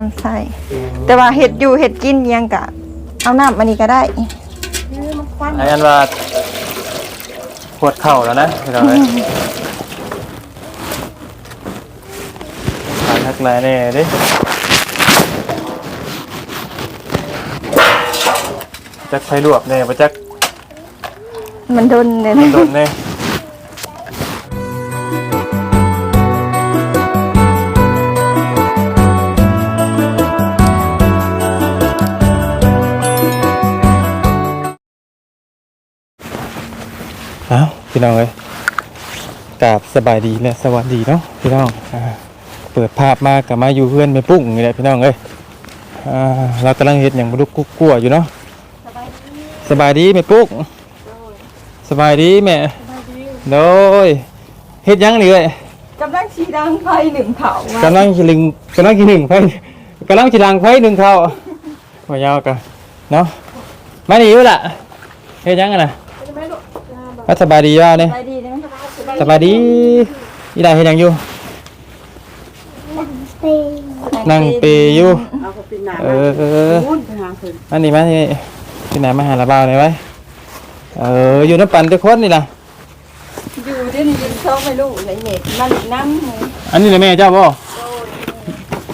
น้ำใส่แต่ว่าเห็ดอยู่เห็ดกินยังกะ เอาน้ำอันนี้ก็ได้ไอ้อันว่าปวดเข่าแล้วนะพี่น้องเอ้ยขาทักแลแน่ดิจักไฟลวกแน่บ่จักมันโดนเลยมันโดนแน่ พี่น้องเอ้ยกราบสบายดีและสวัสดีเนาะพี่น้องอ่าเปิดภาพมากับมาอยู่เพื่อนไม่ปุ้งนี่แหละพี่น้องเอ้ยอ่าเรากำลังเฮ็ดอย่างบุรุษกุ๊กกัวอยู่เนาะสบายดีแม่ปุ้งสบายดีแม่โดยเฮ็ดหยังนี่เอ้ยกำลังชีดังไฟหนึ่งเผากำลังคิลึงกำลังคิหนึ่งไฟกำลังคิดังไฟหนึ่งเขามายาวกันเนาะมาหนีอยู่ล่ะเฮ็ดหยังกันน่ะ ว่าสบายดีว่าเนี่ยไปดีนะสบายดีอีได้เฮ็ดหยังอยู่ นั่งเปยอยู่ เอาเขาเป็นหนาเออเออ พูดไปหาเพิ่นอันนี้มาที่ที่ไหนมาหาละบ่าวหน่อยไว้เอออยู่น้ำปั่นทุกคนนี่ล่ะ อยู่ที่นี่ยินชอบไม่รู้ในเน็ตมันน้ำอันนี้เลยแม่เจ้าบ่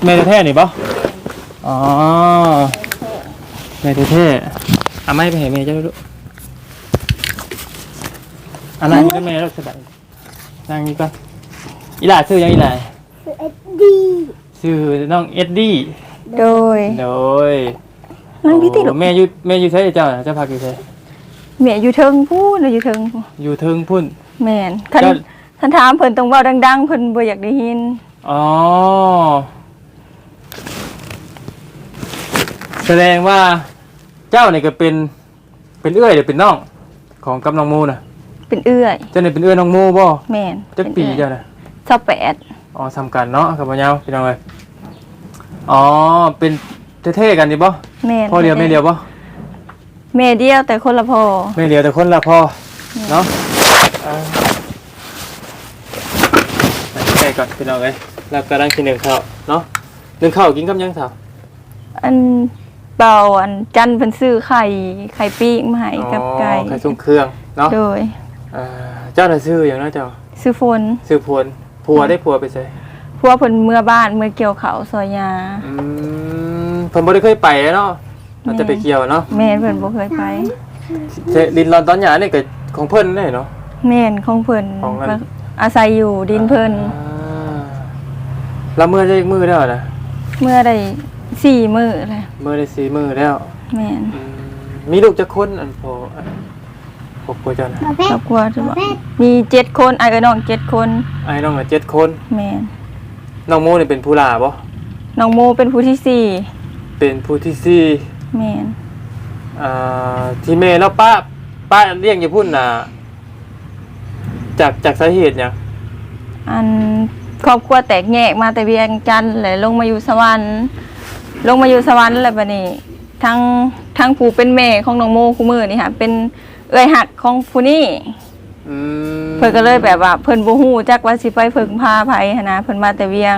แม่แท้ๆนี่บ่อ๋อแม่แท้ๆเอาไม้ไปให้แม่เจ้าดู อันนั้นอยู่กับแม่แล้วสบายนั่งนี่ก่อนอีหล่าชื่อหยังอีหล่าชื่อน้องเอ็ดดี้โดย โดยนั่งพี่ติลูกโอ้แม่อยู่แม่อยู่ไสเจ้าน่ะเจ้าพักอยู่ไสเมียอยู่เทิงพูดอยู่เทิงพู้นอยู่เทิงพุ่น แม่นคันเจ้า คันถามเพิ่นต้องเว้าดังๆเพิ่นบ่อยากได้ยิน อ๋อ แสดงว่าเจ้านี่ก็เป็นเป็นเอื้อยหรือเป็นน้องของกำน้องมูน่ะ เป็นเอื้อยเจ้านี่เป็นเอื้อยน้องมูบ่แม่นจักปีเจ้าน่ะชอบแปดอ๋อสำคัญเนาะกับพ่อเยาพี่น้องเอ้ยอ๋อเป็นเท่ๆกันดิบ่แม่นพ่อเดียวแม่เดียวบ่แม่เดียวแต่คนละพ่อแม่เดียวแต่คนละพ่อเนาะอ่าใกล้ก่อนพี่น้องเอ้ยแล้วก็ดังกินหนึ่งข้าวเนาะหนึ่งข้าวกินกับหยังสาวอันเบาอันจันเพิ่นซื้อไข่ไข่ปิ้งมาให้กับไก่อ๋อไข่ส่งเครื่องเนาะโดย อ่าเจ้าน่ะซื้ออย่างเนาะเจ้าซื้อฝนซื้อพวนผัวได้ผัวไปใส่พวกเพิ่นเมื่อบ้านเมื่อเกี่ยวเขาวซอยยา อืมเพิ่นบ่ได้เคยไปเนาะเราจะไปเกี่ยวเนาะแม่นเพิ่นบ่เคยไปเจลินรอนตอนหยานี่ก็ของเพิ่นได้เนาะ แม่นของเพิ่นของอัน อาศัยอยู่ดินเพิ่นอ่าแล้วเมื่อได้มือแล้วนะเมื่อได้สี่มื้อเลยเมื่อได้สีมือแล้วแม่น อืมมีลูกจะคนอันพออัน พอปัวเจ้านะครอบครัวจะบอกมีเจ็ดคนไอ้ายกับน้องเจ็ดคนไอ้น้องน่ะเจ็ดคน แม่นน้องโมนี่เป็นผู้หลาบ่น้องโมเป็นผู้ที่สี่เป็นผู้ที่สี่แม่นอ่าที่แม่แล้วป้าป้าเลี้ยงอย่าพุ่นน่ะจากจากสาเหตุหยังอันครอบครัวแตกแยกมาแต่เวียงจันทน์แล้วลงมาอยู่สวรรค์ ลงมาอยู่สวรรค์แล้วบัดนี้ทั้งทั้งผู้เป็นแม่ของน้องโมคู่มือนี่ค่ะเป็น เอื้อยหักของผู้นี้อืมเพิ่นก็เลยแบบว่าเพิ่นบ่ฮู้จักว่าสิไปเพิ่งพาไผหันนะเพิ่นมาแต่เวียง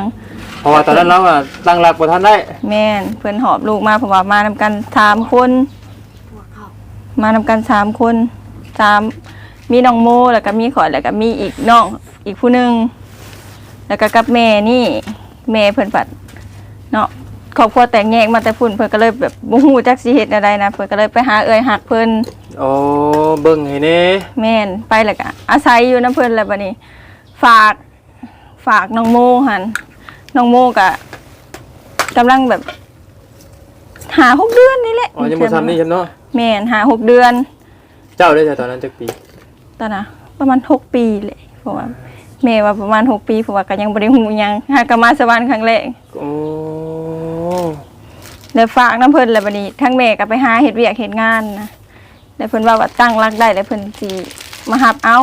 เพราะว่าตอนนั้นเราอะตั้งหลักบ่ทันได้ แม่นเพิ่นหอบลูกมาเพราะว่ามานำกันสามคน มานำกันสามคนสามมีน้องโมแล้วก็มีขอยแล้วก็มีอีกน้องอีกผู้หนึงแล้วก็กับแม่นี่แม่เพิ่นปัดเนาะ ครอบครัวแตกแยกมาแต่พุ่นเพิ่นก็เลยแบบบ่ฮู้จักสิเฮ็ดอะไรนะเพิ่นก็เลยไปหาเอื้อยหักเพิ่นโอ้เบิ่งให้แน่แม่นไปแล้วก็อาศัยอยู่น้ำเพิ่นแล้วบัดนี้ ฝากฝากน้องโมหันน้องโมก็กำลังแบบหาหกเดือนนี่แหละอ๋อยังบ่ทันนี่ฉันเนาะแม่นหาหกเดือน เจ้าได้แต่ตอนนั้นจักปีตอนน่ะประมาณหกปีเลยเพราะว่า แม่ว่าประมาณหกปีเพราะว่าก็ยังบ่ได้ฮู้หยังหากนมาสวรรค์ครั้งแรกโอ้แล้วฝากน้ำเพิ่นแล้วบัดนี้ทั้งแม่ก็ไปหาเฮ็ดเวียกเฮ็ดงานนะแล้วเพิ่นว่าว่าตั้งรักได้แล้วเพิ่นสิมาหับเอา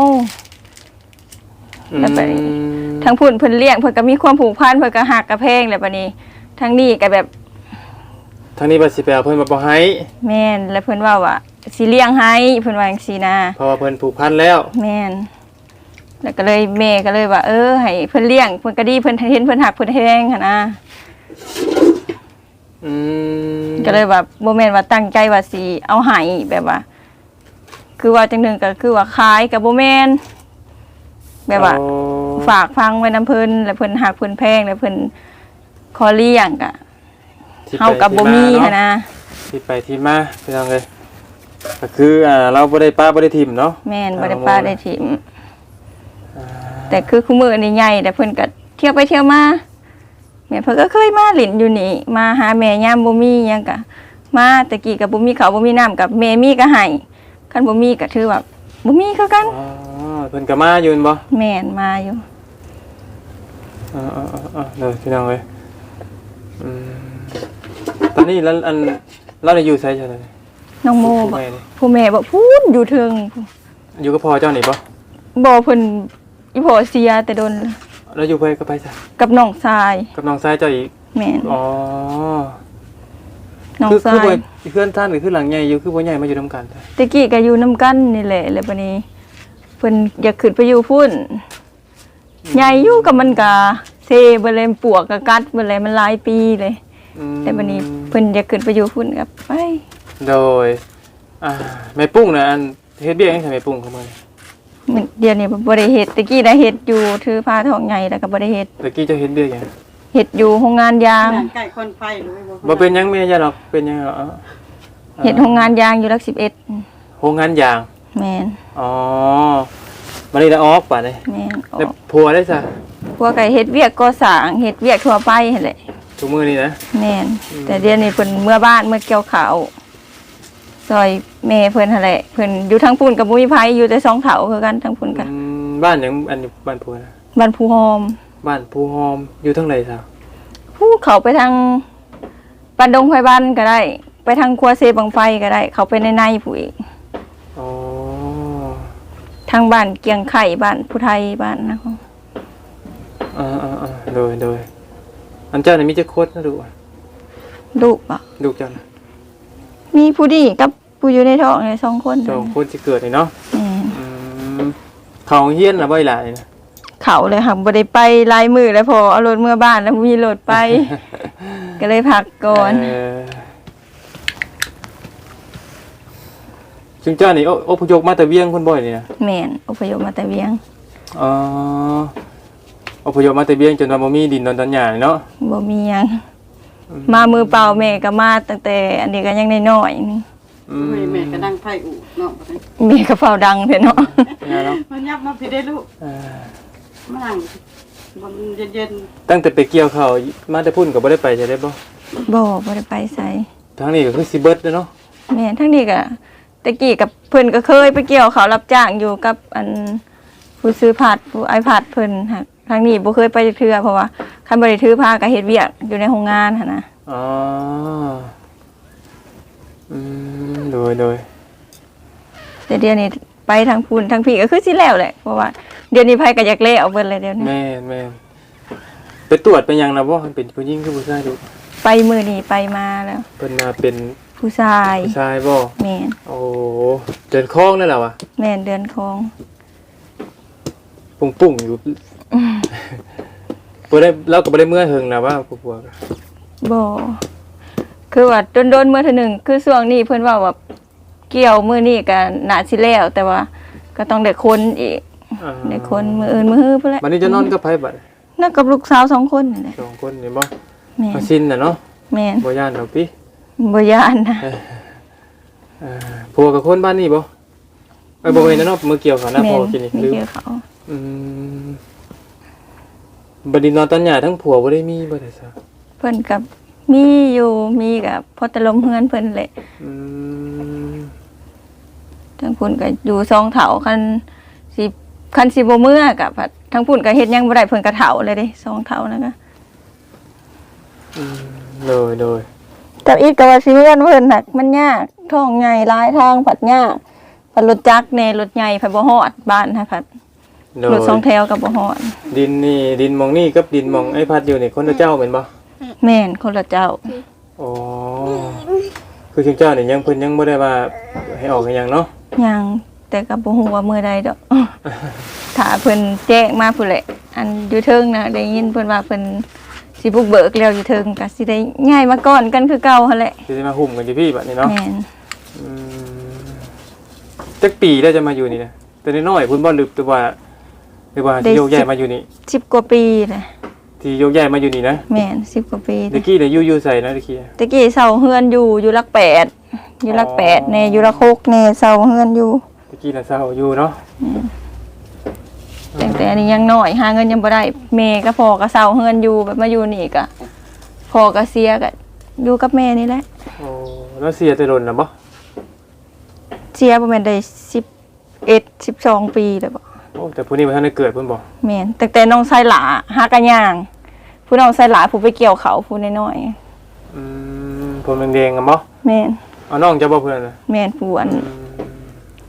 แล้วไปอืมทั้งพุ่นเพิ่นเลี้ยงเพิ่นก็มีความผูกพันเพิ่นก็หักกระเพงแล้วบัดนี้ทั้งนี้ก็แบบทางนี้บ่สิไปเอาเพิ่นมาบ่ให้แม่นแล้วเพิ่นว่าว่าสิเลี้ยงให้เพิ่นว่าจังซี่นะเพราะว่าเพิ่นผูกพันแล้ว แม่น แล้วก็เลยแม่ก็เลยว่า เออให้เพิ่นเลี้ยงเพิ่นก็ดีเพิ่นเห็นเพิ่นหักเพิ่นแฮงหั่นนะอืมก็เลยแบบบ่แม่นว่าตั้งใจว่าสิเอาให้แบบว่า คือว่าจังหนึงก็คือว่าขายกับบ่แม่นแบบว่าอ๋อฝากฟังไว้น้ำเพิ่นแล้วเพิ่นหักเพิ่นแพงแล้วเพิ่นขอเลี้ยงกะที่ไปเฮากับบ่มีที่าหั้นเนาะนะที่ไปที่มาพี่น้องเลยก็คืออ่าเราบ่ได้ป้าบ่ได้ทิมเนาะแม่นเอาบ่ได้มาป้าได้ถิ่มอ่า แต่คือคู่มือนี่ใหญ่แต่เพิ่นก็เที่ยวไปเที่ยวมาแม่เพิ่นก็เคยมาหลินอยู่นี่ มาหาแม่ยามบ่มีหยังกะมาแต่กี้ก็บ่มีข้าวบ่มีน้ำกับแม่มีก็ให้คันบ่มีก็ถือว่าบ่มีคือกันอ๋อเพิ่นก็มาอยู่แม่นบ่แม่นมาอยู่อ่าๆๆๆเลยพี่น้องเลยอืมตอนนี้แล้วอันเราได้อยู่ไสจังได๋น้องโมผู้บอกแม่นี่ผู้แม่บอกพูดอยู่เทิงอยู่กับพ่อเจ้านี่บ่บอกเพิ่น อีพ่อเสียแต่โดนแล้วอยู่ไปก็ไปซะกับน้องชายกับน้องชายเจ้าอีกแม่นอ๋อน้องคือชาคือยบ่เพื่อนท่านหรือคือหลังใหญ่อยู่คือบ่ใหญ่มาอยู่นํกันจ้ะตะกี้ก็อยู่นํกันนี่แหละแล้วบัดนี้เพิ่นอยากขึ้นไปอยู่พุ่นใหญ่อยู่กับมันก็เซบ่เลยปวกก็กัดบ่เลยมันหลายปีเลย อืมแต่บัดนี้เพิ่นอยากขึ้นไปอยู่พุ่นกับไปโดยอ่าแม่ปุ้งนะอันเฮ็ดเบี้ยให้ใส่แม่ปุ้งเข้ามานี่มัน เดี๋ยวนี้บ่ได้เฮ็ดตะกี้ได้เฮ็ดอยู่ถือผ้าทองใหญ่แล้วก็บ่ได้เฮ็ดตะกี้เจ้าเฮ็ดเบี้ยหยังเฮ็ดอยู่โรงงานยางร่างกายคนไฟหรือไม่บ่เป็นหยังแม่ย่าหรอกเป็นหยังหรอกเฮ็ดโรงงานยางอยู่หลัก11โรงงานยาง แม่นอ๋อมานี่ละออกป่ะนี่แม่นออแล้วกผัวได้ซะพวกก็เฮ็ดเวียกก่อสร้างเฮ็ดเวียกทั่วไปหั่นแหละ ทุกมื้อนี่นะ แม่นแต่เดี๋ยวนี้เพิ่นเมื่อบ้านเมื่อเกี่ยวข้าว ซอยแม่เพิ่นหั่นแหละเพิ่นอยู่ทางปุ่นกับบ่มีไผอยู่แต่สองเถาคือกันทางปุ่นก็อืมบ้านหยังอันนี้บ้านผัวนะบ้านผู้หอมบ้านผู้หอมอยู่ทางไหนซะผู้เขาไปทางปันดงไผบ้านก็ได้ ไปทางครัวเซบังไฟก็ได้ เขาไปในในผู้อีกอ๋อทางบ้านเกียงไข่บ้านผู้ไทยบ้านนะเขาอ่าๆๆโดยโดยอันเจ้านี่มีจักคนนะลูกอะลูกบ่ลูกเจ้าน่ะ มีผู้ดีกับผู้อยู่ในท้องเนี่ยสองคนสองคนสิเกิดนี่เนาะแม่นอืมเขาเฮียนล่ะบ่อีหล่ะนี่นะเขาเลยค่ะบ่ได้ไปลายมือแล้วพอเอารถเมื่อบ้านแล้วมีรถไป ก็เลยพักก่อนเอซึ่งเจ้านี่อพยพมาแต่เวียงคนบ่อยนี่นะแม่นอพยพมาแต่เวียงอ๋ออพยพมาแต่เวียงจนว่าบ่มีดินดอนตันหญ้านี่เนาะบ่มีหยัง มามือเปล่าแม่ก็มาตั้งแต่อันนี้ก็ยังน้อยๆนี่อืแม่แม่ก็ดังไฟอู่เนาะแม่ก็เฝ้าดังเพิ่นเนาะเนี่ยเนาะมันยับมาพี่ได้ลูกเออมานั่งมันเย็นตั้งแต่ไปเกี่ยวข้าวมาแต่พุ่นก็บ่ได้ไปจะได้บ่บ่บ่ได้ไปไสทางนี้ก็คือสิเบิดเด้อเนาะแม่นทั้งนี้ก็ตะกี้กับเพิ่นก็เคยไปเกี่ยวเขาวรับจ้างอยู่กับอันผู้ซื้อผัดผู้ไอผัดเพิ่นหัก ทางนี้บ่เคยไปจักเทื่อเพราะว่าคันบ่ได้ถือผ้าก็เฮ็ดเวียกอยู่ในโรงงานหั่นนะอ๋ออืมโดยโดยแต่เดี๋ยวนี้ไปทางพุ่นทางพี่ก็คือสิแล้วแหละเพราะว่าเดี๋ยวนี้ไผก็อยากเล่เอาเบิดเลยเดี๋ยวนี้แม่นแม่นไปตรวจเป็นหยังนะบ่เป็นผู้หญิงคือผู้ชายลูกไปมื้อนี้ไปมาแล้ว เพิ่นมาเป็นผู้ชายผู้ชายบ่แม่นโอ้เดินคล้องนั่นแหละวะแม่นเดือนคองปุ่งปุ่งๆอยู่ บ่ได้เราก็บ่ได้เมื่อเฮิงนะว่าพวกพวกบ่คือว่าโดนๆเมื่อเทื่อหนึงคือช่วงนี้เพิ่นว่าว่าเกี่ยวมื้อนี้ก็น่าสิแล้ว แต่ว่าก็ต้องได้คนอีกอ่าได้คนมื้ออื่นมื้อฮื้อพุ่นแหละวันนี้จะนอนกับไผบัดนั่นกับลูกสาวสองคนนี่แหละสองคนนี่บ่แม่นมาชินน่ะเนาะแม่นบ่ย่านดอกติบ่ย่านนะเอ่อผัวกับคนบ้านนี่บ่ไอ้ยบ่แม่นนะเนาะมือเกี่ยวเขานะแม่พ่อนกินนี่มีลืมเกี่ยวเขาอืม บัดนี้นอนตันหญ้าทั้งผัวบ่ได้มีบ่ได้ซะเพิ่นกับมีอยู่มีกับพอตะลมเฮือนเพิ่นแหละอืมทั้งพุ่นก็อยู่สองเถาคันสิคันสิบ่เมื่อกับผัดทั้งพุ่นก็เฮ็ดหยังบ่ได้เพิ่นก็เถาเลยเด้สองเถานะคะอืมโดยโดยกับอีกก็ว่าสิเมื่อนเพิ่นน่ะมันยากท้องใหญ่หลายทางผัดยากผัดรถจักรแน่รถใหญ่ผัดบ่ฮอดบ้านฮะผัด โดรยถสองแถวก็บ่ฮอดดินนี่ดินหมองนี่กับดินหมองไอ้พัดอยู่นี่คนละเจ้าเป็นบ่แม่นคนละเจ้าอ๋อคือเชิงเจ้านี่ยังเพิ่นยังบ่ได้ว่าให้ออกให้หยังเนาะยังแต่ก็บ่ฮู้ว่ามื้อใดดอกถ้าเพิ่นแจ้งมาพุ่นแหละ อันอยู่เทิงนะได้ยินเพิ่นว่าเพิ่นสิบุกเบิกแล้วอยู่เทิงก็สิได้ง่ายมาก่อนกันคือเก่าหั่นแหละที่จะมาหุ่มกันที่พี่แบบนี้เนาะแม่นอืมจักปีได้จะมาอยู่นี่นะแต่น้อยๆพุ่นบ่ลึกแต่ว่า หรือว่าที่โยกย้ายมาอยู่นี่10กว่าปีแหละที่โยกย้ายมาอยู่นี่นะแม่น10กว่าปีตะกี้เนี่ยอยู่อยู่ใส่นะตะกี้ตะกี้เซาเฮือนอยู่อยู่หลักแปดอยู่หลักแปดแน่อยู่หลักหกแน่เซาเฮือนอยู่ตะกี้น่ะเศร้าอยู่เนาะแต่แต่อันนี้ยังน้อยหาเงินยังบ่ได้แม่ก็พอก็เซาเฮือนอยู่แบบมาอยู่นี่ก็พอก็เสียก็อยู่กับแม่นี่แหละโอ้แล้วเสียแต่โดนนะบ่เสียประมาณได้สิบเอ็ดสิบสองปีเลยบ่ โอ้แต่ผู้นี้มันทันได้เกิดเพิ่นบ่แม่นแต่แต่น้องชายหลาหากะย่าง ผู้น้องชายหลาผู้ไปเกี่ยวเขาผู้น้อยอืมผมแดงๆกันบ่ๆแม่นเอาน้องจะบ่เพิ่นน่ะแม่นผู้อันอืม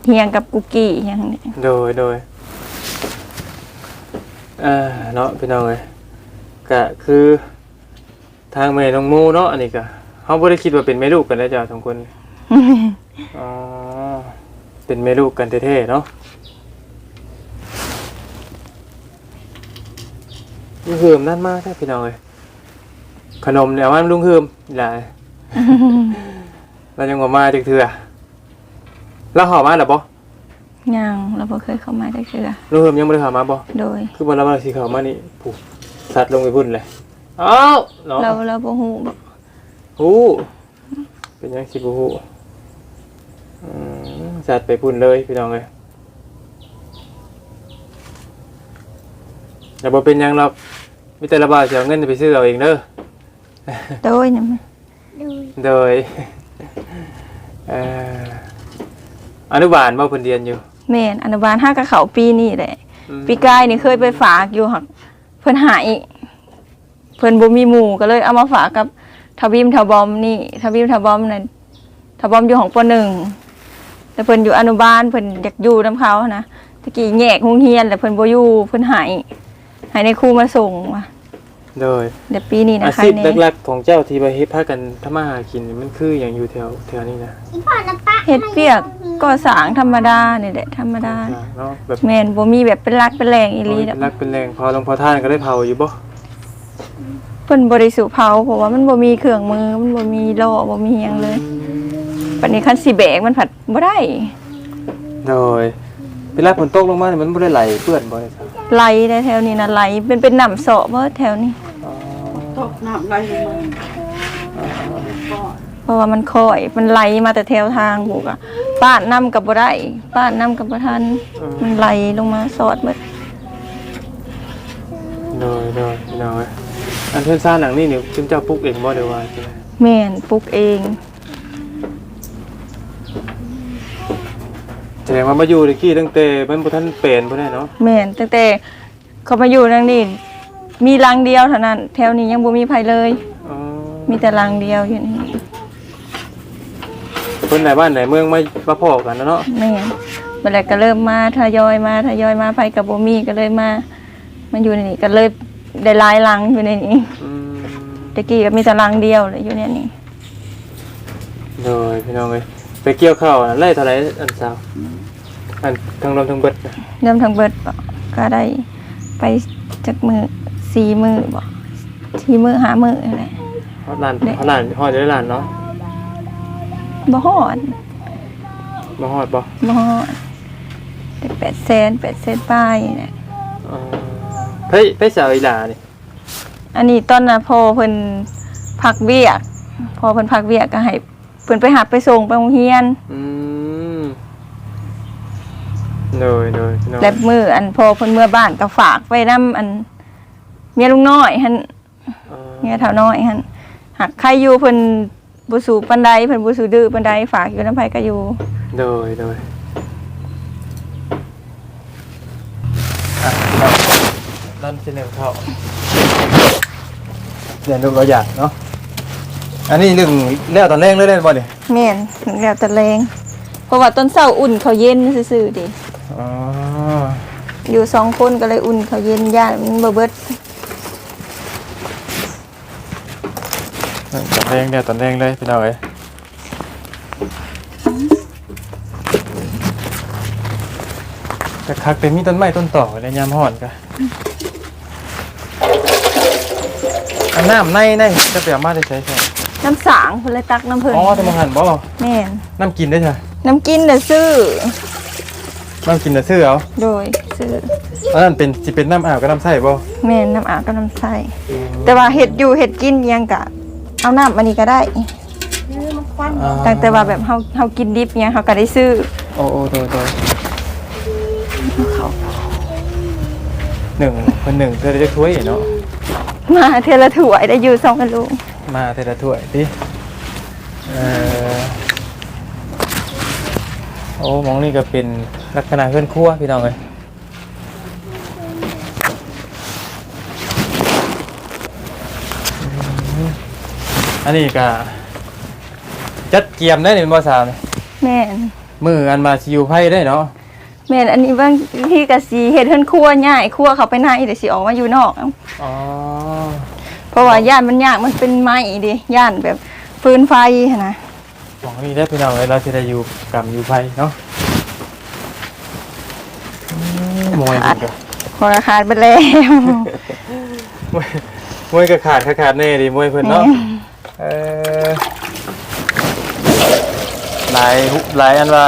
เฮียงกับกุกกี้อหยังนี้โดยโดยเอ่อเนาะพี่น้องเอ้ยก็คือทางแม่น้องหมูเนาะอันนี้ก็เฮาบ่ได้คิดว่าเป็นแม่ลูกกันนะจ้ะสองคน อ๋อ เป็นแม่ลูกกันแท้ๆเนาะ ลุงเฮิมนั่นมากใช่พี่น้องเลยขนมเนี่ยว่าลุงเฮิมอีหลายเรายังบ่มาจักเทื่อแล้วหอมาหรอบ่ยังเราบ่เคยเข้ามาจักเทื่อลุงเฮิมยังบ่ได้เข้ามาบ่โดย คือบ่รับว่าสิเข้ามานี่ผูกสัตว์ลงไปพุ่นเลยอ้าวเนาะเราเราบ่ฮู้บ่ฮู้เป็นยังสิบ่ฮู้อืมสัตว์ไปพุ่นเลยพี่น้องเอ้ย อย่าบ่เป็นหยังหรอกมีแต่ละบาทสิเอาเงินไปซื้อเอาเองเด้อ โดยนะโดยเอ่ออนุบาลบ่เพิ่นเรียนอยู่แม่นอนุบาลห้ากับเขาปีนี้แหละ อืมปีกายนี่เคยไปฝากอยู่หักเพิ่นหายเพิ่นบ่มีหมู่ก็เลยเอามาฝากกับทวีมทบอมนี่ทวีมทบอมนั่นทบอมอยู่ของปหนึ่งแต่เพิ่นอยู่อนุบาลเพิ่นอยากอยู่นํเขานะตะกี้แยกโรงเรียนแต่เพิ่นบ่อยู่เพิ่นหาย หายในครูมาส่งว่ะโดย เดี๋ยวปีนี้นะอาคะชีพเนี่ยหลักๆของเจ้าที่ไปเฮ็ดพากันทำมาหากินนี่มันคืออย่างอยู่แถวแถวนี้นะเฮ็ดเปียกก็สร้างธรรมดานี่แหละธรรมดาเนาะแบบแม่นบ่มีแบบเป็นรักเป็นแรงอีหลีเป็ดอกนรักเป็นแรงพอลงพอท่านก็ได้เผาอยู่บ่เพิ่นบริสุทธิ์เผาเพราะว่ามันบ่มีเครื่องมือมันบ่มีโล่บ่มีหยังเลยปันนี้คันสิแบกมันผัดบ่ได้ โดยเวลาฝนตกลงมาเนี่ยมันบ่ได้ไหลเปื้อนบ่ได้ครับ ไหลได้แถวนี้นะไหลเป็นเป็นน้ำเสาะเบิดแถวนี้อ๋อตกน้ำไหลลงมาก็เพราะว่ามันค่อยมันไหลมาแต่แถวทางบุกอะป้านน้ำกับบ่ได้ป้านน้ำกับบ่ทันมันไหลลงมาสอดเบิดโดยโดยพี่น้องเอ้ยอันเพิ่นสร้างหลังนี่นี่คุณเจ้าปลูกเองบ่ได้ว่าใช่ไหมแม่นปลูกเอง แส ดงว่ามาอยู่ตะกี้ตั้งแต่มันบ่ทันเป็นบ่ได้เนาะแม่นตั้งแต่เขามาอยู่นั่นนี่มีรังเดียวเท่านั้น แถวนี้ยังบ่มีไผเลย อ๋อมีแต่รังเดียวอยู่นี่คนไหนบ้านไหนเมืองมามาพอกันนะเนาะแม่นบัดแล้วก็เริ่มมาทยอยมาทยอยมาไผกับบ่มีก็เลยมามันอยู่ในนี่ก็เลยได้หลายรังอยู่ในนี้อืมตะกี้ก็มีแต่รังเดียวเลยอยู่ในนี้ โดยพี่น้องเอ้ย ไปเกี่ยวข้าวน่ะไล่เท่าไหร่อันสาวอันทั้งลมทั้งเบิดน่ะเริ่มทั้งเบิดบ่ก็ได้ไปจากมือสี่มือบ่สี่มือหามืออะไร ฮอดล้านฮอดล้านฮอดได้ล้านเนาะบ่ฮอดบ่ฮอดบ่บ่ฮอดได้แปดแสนแปดแสนป้ายนี่แหละ เออเฮ้ยไปสาวอีหลานี่อันนี้ตอนน่ะพอเพิ่นพักเวียก พอเพิ่นพักเวียกก็ให้ เพิ่นไปหับไปส่งไปโรงเรียน อืมโดยโดยพี่น้อง และมืออันพอเพิ่นเมื่อบ้านก็ฝากไว้นํอัน เมียลุงน้อยหั่นเออเมียเฒ่าน้อยหั่นหักใครอยู่เพิ่นบ่สูปานใดเพิ่นบ่สูดื้อปานใดฝากอยู่นำไผก็อยู่ โดยโดยอะพี่น้องนั่นเป็นหนึ่งเท่าเรียนดูเราอยากเนาะ อันนี้เรื่องแล้วตอนแรกเลยได้บ่เนี่ยแม่นแล้วแต่แรงเพราะว่าต้นเช้าอุ่นเขาวเย็นซื่อๆดิอ๋ออยู่สองคนก็เลยอุ่นเขาวเย็นย่านมันบ่เบิดตอนแรกเนี่ยตอนแรกเลยพี่น้องเอ้ยแต่คักเป็นมีต้นไม้ต้นต่อในยามห่อนกะอันน้ำในในจะเปรียบมาได้ใช่ใช่ น้ำสางเพิ่นเลยตักน้ำเพิ่นอ๋อจะมาหั่นบ่แม่นน้ำกินได้ใช่น้ำกินน่ะซื้อ น้ำกินแต่ซื้อเอาโดยซื้ออันนั้นเป็นสิเป็นน้ำอาบกับน้ำใส่บ่แม่นน้ำอาบกับน้ำใสแต่ว่าเห็ดอยู่เห็ดกินอิหยังกะ เอาน้ำอันนี้ก็ได้อ่าตั้งแต่ว่าแบบเฮาเฮากินดิบอิหยังเฮาก็ได้ซื้อโอ้โอ้โดยโดยหนึ่งคนหนึ่งเธอจะถ้วยเนาะมาเทอละถ้วยได้อยู่สองกันลูก มาเทละถ้วยดิเออโอ้หมองนี่ก็เป็นลักษณะเคลื่อนครัวพี่น้องเลยอืมอันนี้ก็จัดเกียมได้นี่เป็นภาษาวนี่แม่นมืออันมาชิวไพ่ได้เนาะแม่นอันนี้บางที่ก็สิเฮ็ดเฮือนครัวง่ายครัวเขาไปในเดี๋ยวสิออกมาอยู่นอกเอ้าอ๋อ เพราะว่าย่านมันยากมันเป็นไม้ดิย่านแบบฟืนไฟหั้นนะหวังนี้ได้พี่น้องเลยเราจะได้อยู่กับอยู่ไพ่เนาะอืมมวยดีกว่าพอราคาไปแล้วมวยมวยก็ขาดก็ขาดแน่ดิมวยเพิ่นเนาะเออหลายหลายอันว่า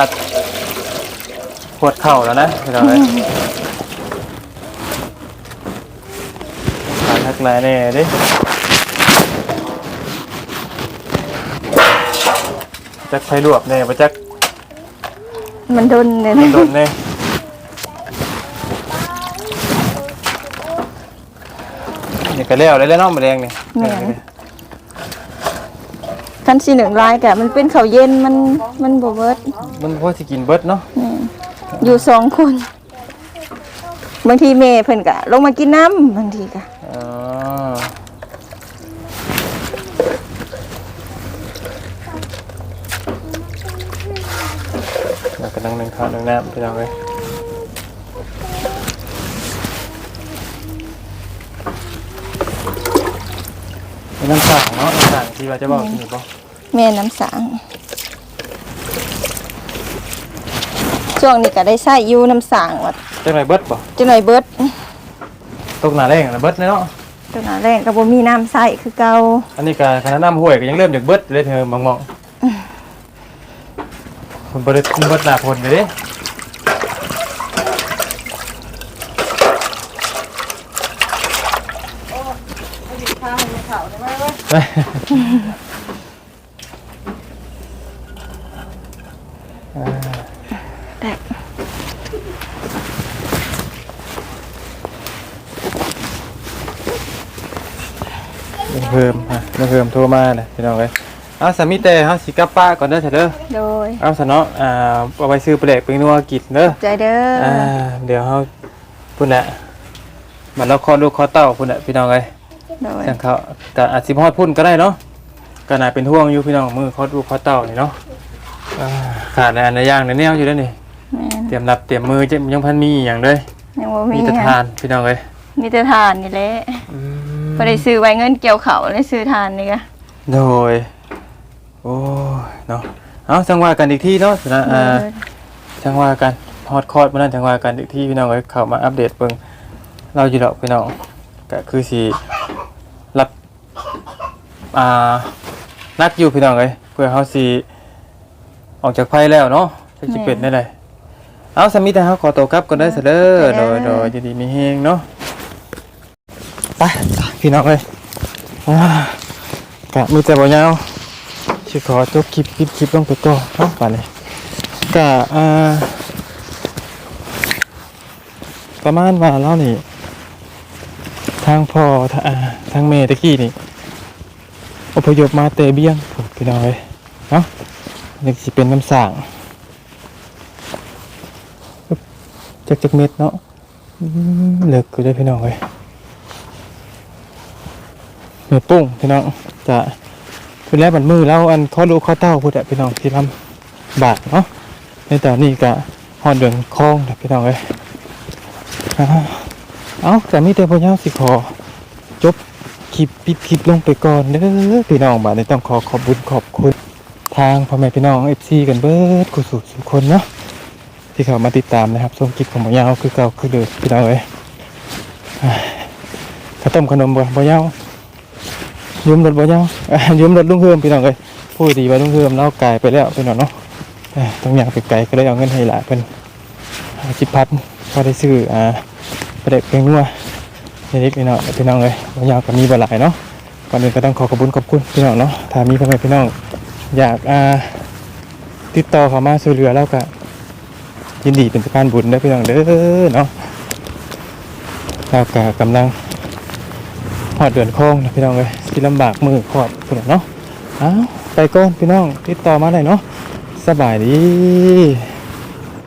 ปวดเข่าแล้วนะพี่น้องเอ้ย หลาแน่ดิจักไฟลวกแน่บ่จักมันดนเลยมันะโดนแน่นี่ก็แล้วเลยแล้วเนาะมะแดงนี่คันสีหนึ่งลายกะมันเป็นข้าวเย็นมันมันบ่เบิดมันพอสิกินเบิดเนาะนี่อยู่สองคน บางทีเมย์เพิ่นกะลงมากินน้ำบางทีกะ อ๋อเรากำลังนึ่งข้าวนึ่งน้ำพี่น้องเลยเป็นน้ำสั่งเนาะน้ำสั่งที่ว่าจะบอกทีนี่บอกแม่น้ำสางช่วงนี้ก็ได้ใช้อยูน้ำสางว่าจังไรเบิดบ่จังหน่อยเบิดตกหนาแรงนะเบิดเลยเนาะตัวหนาแรกก็บ่มีน้ำใช้คือเก่าอันนี้การคณะน้ำห้วยก็ยังเริ่มจากเบิดเลยเธอมองมอง คุณเบิดคุณเบิดหนาพลเลยเด้แต่เพิ่มอะเพิ่มโทรมาเลยพี่น้องเลย เอาสามีแต่เฮาสิกลับป้าก่อนเด้อเถอะเด้อโดยเอาซะเนาะอ่าเอาไปซื้อปลาแดกไปนัวกินเด้อใจเด้ออ่าเดี๋ยวเฮาพุ่นน่ะมันเราคอลูกคอเต้าพุ่นน่ะพี่น้องเอ้ยโดยจังเขาก็อาจสิฮอดพุ่นก็ได้เนาะก็น่าเป็นห่วงอยู่พี่น้องมือคอลูกคอเต้านี่เนาะอ่าขาดในอันในอย่างในแนวอยู่แล้วนี่แม่นเตรียมรับเตรียมมือจะยังพันมีอหย่างเลยยังบ่มีมีแต่ทานพี่น้องเอ้ยมีแต่ทานนี่แหละอืมบ่ได้ซื้อไว้เงินเกี่ยวเขาได้ซื้อทานนี่กะโดย โอ้ยเนาะเอาจังว่ากันอีกทีเนาะนะอ่าโดยจังว่ากันฮอดคอร์ดมื้อนั้นจังว่ากันอีกทีพี่น้องเอ้ยเข้ามาอัปเดตเบิ่งเราอยู่ดอกพี่น้องก็คือสิรับอ่านักอยู่พี่น้องเอ้ยเพื่อเฮาสิออกจากไฟแล้วเนาะจะสิเป็นได้ไดเอาสามีแต่เฮาขอตัวกลับก่อนเด้อเสยเด้อโดยโดยยินดีมีเฮงเนาะไปพี่น้องเอ้ยอ่ากะมีแต่บ่ยาว สิขอจบคลิปปิดคลิปลงไปก่อนเนาะป่านนี้ก็อ่าประมาณว่าเรานี่ ทางพ่อทาทางเมตะกี้นี่อพยพมาเตเบียงผมพี่น้องเลยเนาะนี่สิเป็นน้ำสางจักจักเม็ดเนาะเลิกก็ได้พี่น้องเลยเนื้อปุ้งพี่น้องจะ เป็นแล้วบันมือแล้วอันข้อลูกข้อเต้าพูดอะพี่น้องที่ลำบากเนาะในตอนนี้ก็ฮอนเดือนคลองนะพี่น้องเอ้ยอ่าเอาแต่มีแต่พยาสิขอ จบคลิปปิดคลิปลงไปก่อนเด้อพี่น้องบ้านนี้ต้องขอขอบคุญขอบคุณทางพ่อแม่พี่น้องเอฟซีกันเบิดกุศลสุขคนเนาะที่เขามาติดตามนะครับชมคลิปของหมอยาวคือเก่าคือเดิมพี่น้องเอ้ยข้าต้มขนมบ่บ่ยาว ยืมรถบ่ยังยืมรถลุงเฮิมพี่น้องเอ้ยพูดดีว่าลุงเฮิมเรากายไปแล้วพี่น้องเนาะต้องอยากไปไกลก็เลยเอาเงินให้หลานเพิ่นจิพัดพอได้ซื้ออ่าไปได้เพียงนัวเล็กๆน้อยๆพี่น้องเอ้ยบ่ยาวก็มีบ่หลายเนาะก่อนอื่นก็ต้องขอขอบคุณขอบคุณพี่น้องเนาะถ้ามีพ่อแม่พี่น้องอยากอ่าติดต่อเขามาช่วยเหลือแล้วก็ยินดีเป็นสะพานบุญเด้พี่น้องเด้อเนาะเราก็กำลัง หอดเดือนโค้งนะพี่น้องเลยที่ลำบากมือขอดคนเนาะอ้าวไปก้นพี่น้องติดต่อมาได้เนาะสบายดี